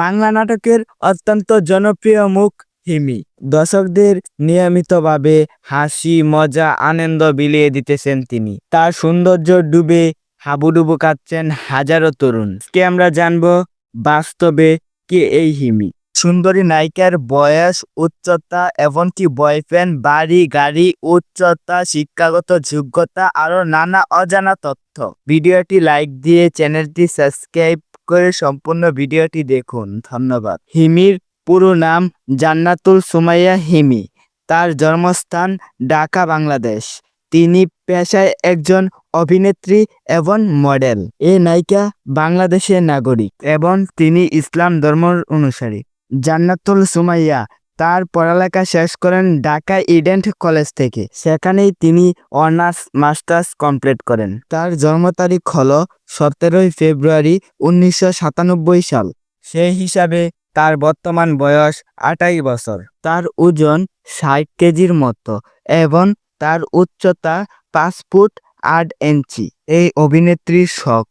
বাংলা নাটকের অত্যন্ত জনপ্রিয় মুখ হিমি। দর্শকদের নিয়মিতভাবে হাসি, মজা, আনন্দ বিলিয়ে দিতেছেন তিনি। তার সৌন্দর্য ডুবে হাবুডুবু কাঁদছেন হাজারো তরুণ। কে আমরা জানব বাস্তবে কে এই হিমি। সুন্দরী নায়িকার বয়স, উচ্চতা, এমনকি বয়ফ্রেন্ড, বাড়ি, গাড়ি, উচ্চতা, শিক্ষাগত যোগ্যতা আরও নানা অজানা তথ্য। ভিডিওটি লাইক দিয়ে চ্যানেলটি সাবস্ক্রাইব করে সম্পূর্ণ ভিডিওটি দেখুন। ধন্যবাদ। হিমির পুরো নাম জান্নাতুল সুমাইয়া হিমি। তার জন্মস্থান ঢাকা, বাংলাদেশ। তিনি পেশায় একজন অভিনেত্রী এবং মডেল। এ নায়িকা বাংলাদেশের নাগরিক এবং তিনি ইসলাম ধর্ম অনুসারী। জান্নাতুল সুমাইয়া তার পড়ালেখা শেষ করেন ঢাকা ইডেন্ট কলেজ থেকে। সেখানেই তিনি অনার্স, মাস্টার্স কমপ্লিট করেন। তার জন্ম তারিখ হল সতেরোই ফেব্রুয়ারি উনিশশো সাতানব্বই সাল। সেই হিসাবে তার বর্তমান বয়স আটাই বছর। তার ওজন ষাট কেজির মতো এবং তার উচ্চতা পাঁচ ফুট আট ইঞ্চি। এই অভিনেত্রীর শখ,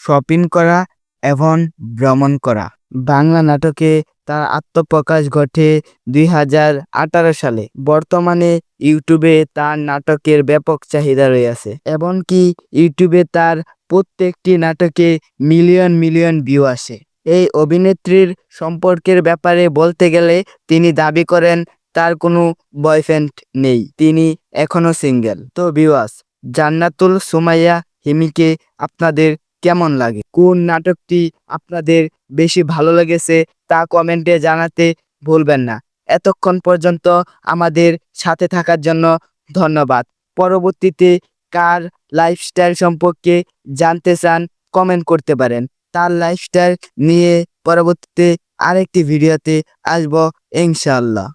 শপিং করা এবং ভ্রমণ করা। বাংলা নাটকে তার আত্মপ্রকাশ ঘটে দুই হাজার আঠারো সালে। বর্তমানে ইউটিউবে তার নাটকের ব্যাপক চাহিদা রয়েছে, এমনকি ইউটিউবে তার প্রত্যেকটি নাটকে মিলিয়ন মিলিয়ন ভিউ আসে। এই অভিনেত্রীর সম্পর্কের ব্যাপারে বলতে গেলে তিনি দাবি করেন, তার কোনো বয়ফ্রেন্ড নেই, তিনি এখনও সিঙ্গেল। তো ভিউয়াস জান্নাতুল সুমাইয়া হিমিকে আপনাদের কেমন লাগে? কোন নাটকটি আপনাদের বেশি ভালো লেগেছে তা কমেন্টে জানাতে ভুলবেন না। এতক্ষণ পর্যন্ত আমাদের সাথে থাকার জন্য ধন্যবাদ। পরবর্তীতে কার লাইফস্টাইল সম্পর্কে জানতে চান কমেন্ট করতে পারেন। তার লাইফস্টাইল নিয়ে পরবর্তীতে আরেকটি ভিডিওতে আসব, ইনশাআল্লাহ।